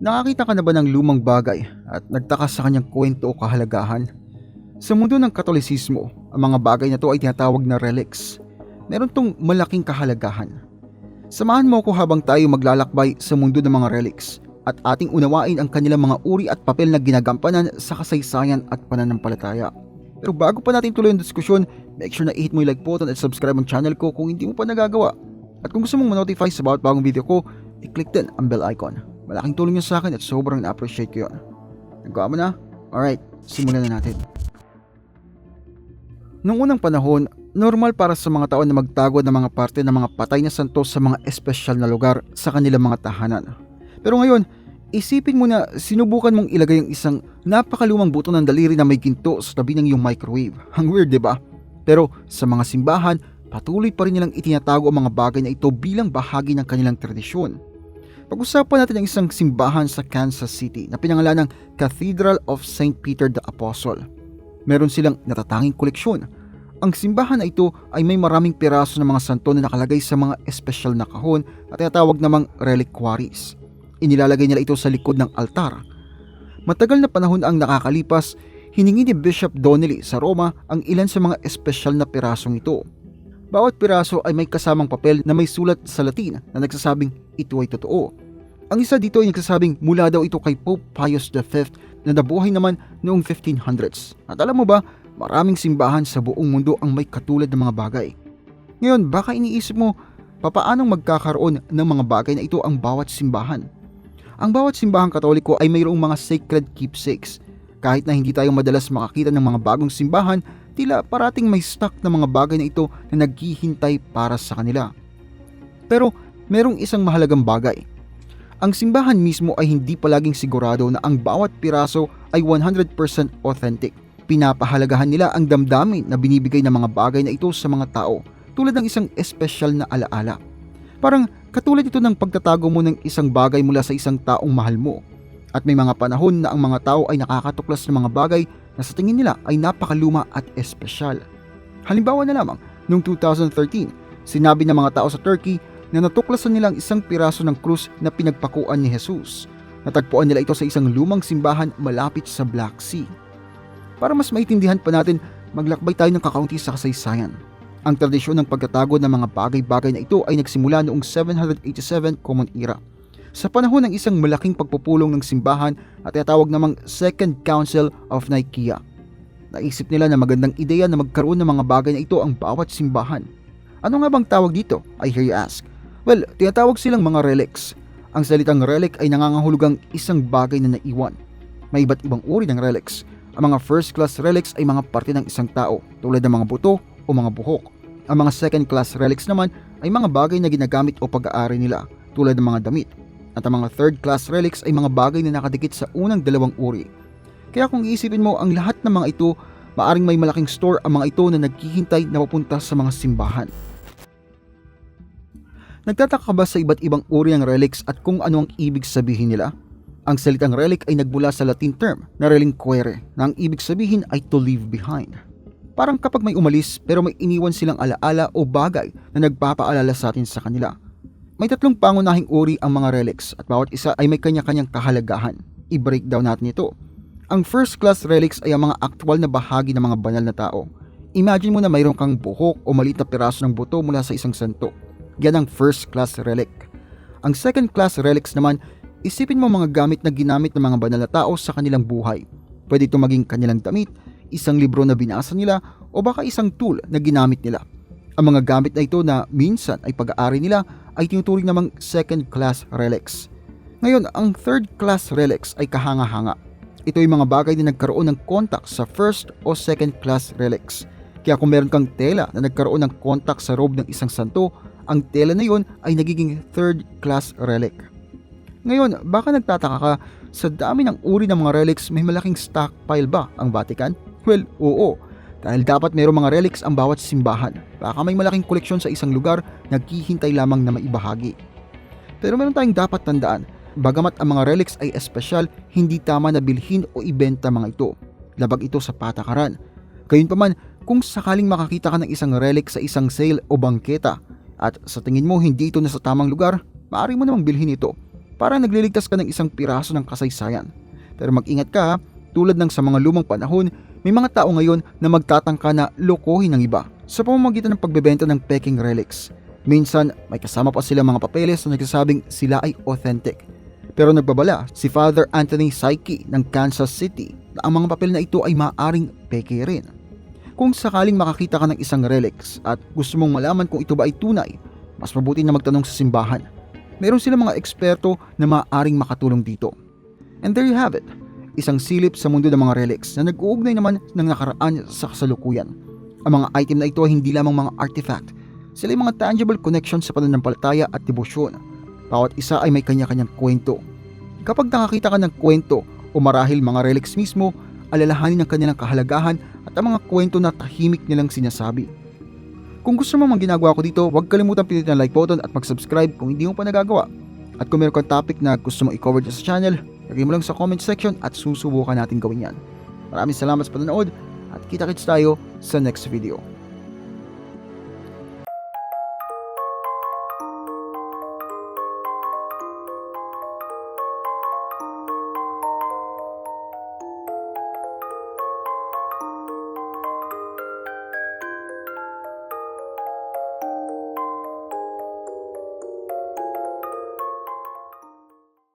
Nakakita ka na ba ng lumang bagay at nagtaka sa kanyang kwento o kahalagahan? Sa mundo ng katolisismo, ang mga bagay na to ay tinatawag na relics. Meron tong malaking kahalagahan. Samahan mo ako habang tayo maglalakbay sa mundo ng mga relics at ating unawain ang kanilang mga uri at papel na ginagampanan sa kasaysayan at pananampalataya. Pero bago pa natin tuloy ang diskusyon, make sure na i-hit mo yung like button at subscribe ang channel ko kung hindi mo pa nagagawa. At kung gusto mong ma-notify sa bawat bagong video ko, i-click din ang bell icon. Malaking tulong yun sa akin at sobrang na-appreciate ko yun. Nagawa mo na? Alright, simulan na natin. Noong unang panahon, normal para sa mga tao na magtago ng mga parte ng mga patay na santo sa mga espesyal na lugar sa kanilang mga tahanan. Pero ngayon, isipin mo na sinubukan mong ilagay ang isang napakalumang buto ng daliri na may ginto sa tabi ng iyong microwave. Ang weird, di ba? Pero sa mga simbahan, patuloy pa rin nilang itinatago ang mga bagay na ito bilang bahagi ng kanilang tradisyon. Pag-usapan natin ang isang simbahan sa Kansas City na pinangalan ng Cathedral of St. Peter the Apostle. Meron silang natatanging koleksyon. Ang simbahan na ito ay may maraming piraso ng mga santo na nakalagay sa mga espesyal na kahon at tinatawag namang reliquaries. Inilalagay nila ito sa likod ng altar. Matagal na panahon ang nakakalipas, hiningi ni Bishop Donnelly sa Roma ang ilan sa mga espesyal na pirasong ito. Bawat piraso ay may kasamang papel na may sulat sa Latin na nagsasabing ito ay totoo. Ang isa dito ay nagsasabing mula daw ito kay Pope Pius V na nabuhay naman noong 1500s. At alam mo ba, maraming simbahan sa buong mundo ang may katulad ng mga bagay. Ngayon, baka iniisip mo, papaanong magkakaroon ng mga bagay na ito ang bawat simbahan? Ang bawat simbahang katoliko ay mayroong mga sacred keepsakes. Kahit na hindi tayo madalas makakita ng mga bagong simbahan, tila parating may stock na mga bagay na ito na naghihintay para sa kanila. Pero merong isang mahalagang bagay. Ang simbahan mismo ay hindi palaging sigurado na ang bawat piraso ay 100% authentic. Pinapahalagahan nila ang damdamin na binibigay ng mga bagay na ito sa mga tao tulad ng isang espesyal na alaala. Parang katulad ito ng pagtatago mo ng isang bagay mula sa isang taong mahal mo. At may mga panahon na ang mga tao ay nakakatuklas ng mga bagay na sa tingin nila ay napakaluma at espesyal. Halimbawa na lamang, noong 2013, sinabi ng mga tao sa Turkey na natuklasan nila ang isang piraso ng krus na pinagpakuan ni Jesus. Natagpuan nila ito sa isang lumang simbahan malapit sa Black Sea. Para mas maintindihan pa natin, maglakbay tayo ng kakaunti sa kasaysayan. Ang tradisyon ng pagtatago ng mga bagay-bagay na ito ay nagsimula noong 787 Common Era. Sa panahon ng isang malaking pagpupulong ng simbahan at tinatawag namang Second Council of Nicaea. Naisip nila na magandang ideya na magkaroon ng mga bagay na ito ang bawat simbahan. Ano nga bang tawag dito? I hear you ask. Well, tinatawag silang mga relics. Ang salitang relic ay nangangahulugang isang bagay na naiwan. May iba't ibang uri ng relics. Ang mga first class relics ay mga parte ng isang tao tulad ng mga buto o mga buhok. Ang mga second class relics naman ay mga bagay na ginagamit o pag-aari nila tulad ng mga damit. At ang mga third class relics ay mga bagay na nakadikit sa unang dalawang uri. Kaya kung iisipin mo ang lahat ng mga ito, maaring may malaking store ang mga ito na naghihintay na papunta sa mga simbahan. Nagtataka ka ba sa iba't ibang uri ng relics at kung ano ang ibig sabihin nila? Ang salitang relic ay nagmula sa Latin term na relinquere na ang ibig sabihin ay to leave behind. Parang kapag may umalis pero may iniwan silang alaala o bagay na nagpapaalala sa atin sa kanila. May tatlong pangunahing uri ang mga relics at bawat isa ay may kanya-kanyang kahalagahan. I-breakdown natin ito. Ang first class relics ay ang mga aktwal na bahagi ng mga banal na tao. Imagine mo na mayroon kang buhok o maliit na piraso ng buto mula sa isang santo. Yan ang first class relic. Ang second class relics naman, isipin mo mga gamit na ginamit ng mga banal na tao sa kanilang buhay. Pwede ito maging kanilang damit, isang libro na binasa nila, o baka isang tool na ginamit nila. Ang mga gamit na ito na minsan ay pag-aari nila ay tinuturing namang second class relics. Ngayon, ang third class relics ay kahanga-hanga. Ito ay mga bagay na nagkaroon ng contact sa first o second class relics. Kaya kung meron kang tela na nagkaroon ng contact sa robe ng isang santo, ang tela na yon ay nagiging third class relic. Ngayon, baka nagtataka ka, sa dami ng uri ng mga relics, may malaking stockpile ba ang Vatican? Well, oo. Dahil dapat mayroong mga relics ang bawat simbahan. Baka may malaking koleksyon sa isang lugar, naghihintay lamang na maibahagi. Pero meron tayong dapat tandaan, bagamat ang mga relics ay espesyal, hindi tama na bilhin o ibenta mga ito. Labag ito sa patakaran. Gayunpaman, kung sakaling makakita ka ng isang relic sa isang sale o bangketa, at sa tingin mo hindi ito nasa tamang lugar, maaari mo namang bilhin ito. para nagliligtas ka ng isang piraso ng kasaysayan. Pero mag-ingat ka, tulad ng sa mga lumang panahon, may mga tao ngayon na magtatangka na lokohin ng iba sa pamamagitan ng pagbebenta ng peking relics. Minsan, may kasama pa sila mga papeles na nagsasabing sila ay authentic. Pero nagbabala si Father Anthony Saiki ng Kansas City na ang mga papel na ito ay maaaring peke rin. Kung sakaling makakita ka ng isang relics at gusto mong malaman kung ito ba ay tunay, mas mabuti na magtanong sa simbahan. Meron sila mga eksperto na maaaring makatulong dito. And there you have it, isang silip sa mundo ng mga relics na nag-uugnay naman ng nakaraan sa kasalukuyan. Ang mga item na ito ay hindi lamang mga artifact, sila ay mga tangible connection sa pananampalataya at debosyon. Bawat isa ay may kanya-kanyang kwento. Kapag nakakita ka ng kwento o marahil mga relics mismo, alalahanin ang kanilang kahalagahan at ang mga kwento na tahimik nilang sinasabi. Kung gusto mo mang ginagawa ko dito, huwag kalimutan pindutin ang like button at mag-subscribe kung hindi mo pa nagagawa. At kung meron kang topic na gusto mong i-cover sa channel, lagay mo lang sa comment section at susubukan natin gawin yan. Maraming salamat sa panonood at kita-kits tayo sa next video.